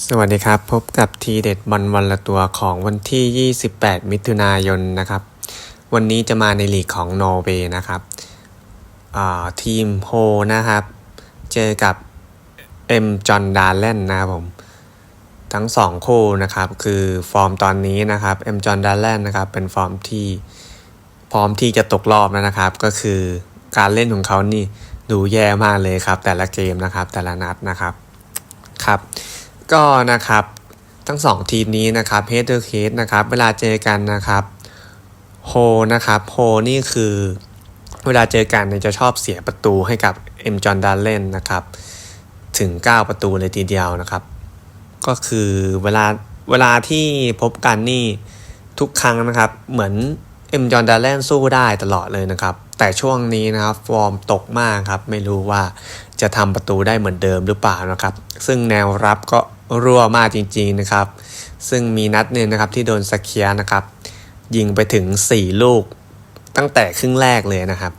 สวัสดีครับ พบกับทีเด็ดบอลวันละตัวของวันที่ 28 มิถุนายนนะครับ วันนี้จะมาในลีกของนอร์เวย์นะครับทีมโฮนะครับ เจอกับเอ็มจอห์นดาร์เลนนะครับผม ทั้งสองคู่นะครับ คือฟอร์มตอนนี้นะครับเอ็มจอห์นดาร์เลนนะครับ เป็นฟอร์มที่พร้อมที่จะตกรอบแล้วนะครับ ก็คือการเล่นของเขานี่ดูแย่มากเลยครับ แต่ละเกมนะครับแต่ละนัดนะครับครับ ก็นะครับทั้งสองทีมนี้นะครับเฮดเดอร์เคสนะครับเวลาเจอกันนะครับโฮนะครับโฮนี่คือเวลาเจอกันเนี่ยจะชอบเสียประตูให้กับเอ็มจอนดาร์เลนนะครับถึง 9 ประตูเลยทีเดียวนะครับ ก็คือเวลาเวลาที่พบกันนี่ทุกครั้งนะครับ เหมือนเอ็มจอนดาร์เลนสู้ได้ตลอดเลยนะครับ แต่ช่วงนี้นะครับฟอร์มตกมากครับ ไม่รู้ว่าจะทำประตูได้เหมือนเดิมหรือเปล่านะครับ ซึ่งแนวรับก็ รั่วมากจริงๆนะครับ ซึ่งมีนัดหนึ่งนะครับที่โดนสเคียนะครับ ยิงไปถึง 4 ลูกตั้งแต่ครึ่งแรกเลยนะครับ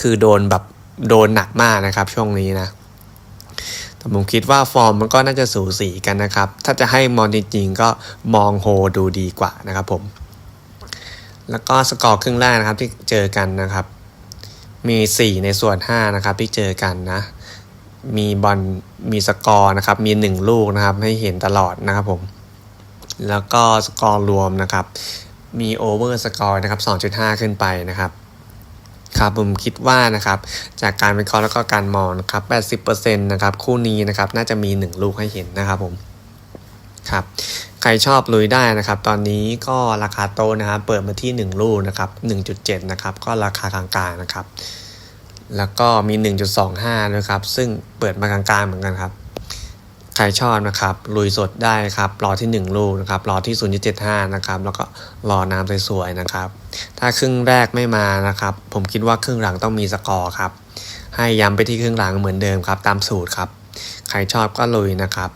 คือโดนแบบโดนหนักมากนะครับช่วงนี้นะแต่ผมคิดว่าฟอร์มมันก็น่าจะสูสีกันนะครับ ถ้าจะให้มองจริงๆก็มองโฮดูดีกว่านะครับผม แล้วก็สกอร์ครึ่งแรกนะครับที่เจอกันนะครับ มี 4 ในส่วน 5 นะครับที่เจอกันนะ มีบอลมีสกอร์นะครับ มี 1 ลูกนะครับ ให้เห็นตลอดนะครับผม แล้วก็สกอร์รวมนะครับ มีโอเวอร์สกอร์นะครับ 2.5 ขึ้นไปนะครับครับผมคิดว่านะครับ จากการวิเคราะห์แล้วก็การมองนะครับ 80%นะครับ คู่นี้นะครับ น่าจะมี 1 ลูกให้เห็นนะครับผมครับใครชอบลุยได้นะครับ ตอนนี้ก็ราคาโตนะครับ เปิดมาที่ 1 ลูกนะครับ 1.7 นะครับ ก็ราคากลางๆนะครับ แล้วก็มี 1.25 นะครับ ซึ่งเปิดมากลางๆเหมือนกันครับ ใครชอบนะครับ ลุยสดได้ครับรอที่ 1 ลูกนะครับรอที่ 0.75 นะครับ แล้วก็รอน้ำสวยๆนะครับ ถ้าครึ่งแรกไม่มานะครับ ผมคิดว่าครึ่งหลังต้องมีสกอร์ครับ ให้ย้ำไปที่ครึ่งหลังเหมือนเดิมครับ ตามสูตรครับ ใครชอบก็ลุยนะครับ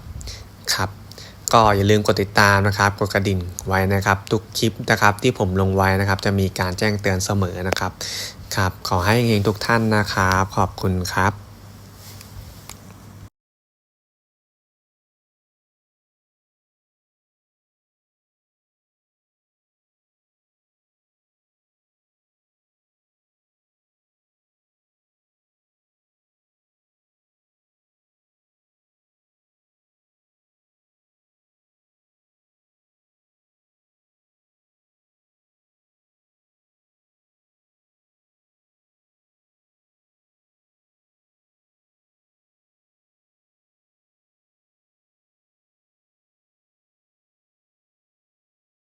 ครับ ก็อย่าลืมกดติดตามนะครับ กดกระดิ่งไว้นะครับ ทุกคลิปนะครับที่ผมลงไว้นะครับ จะมีการแจ้งเตือนเสมอนะครับครับ ขอให้เฮงทุกท่านนะครับ ขอบคุณครับ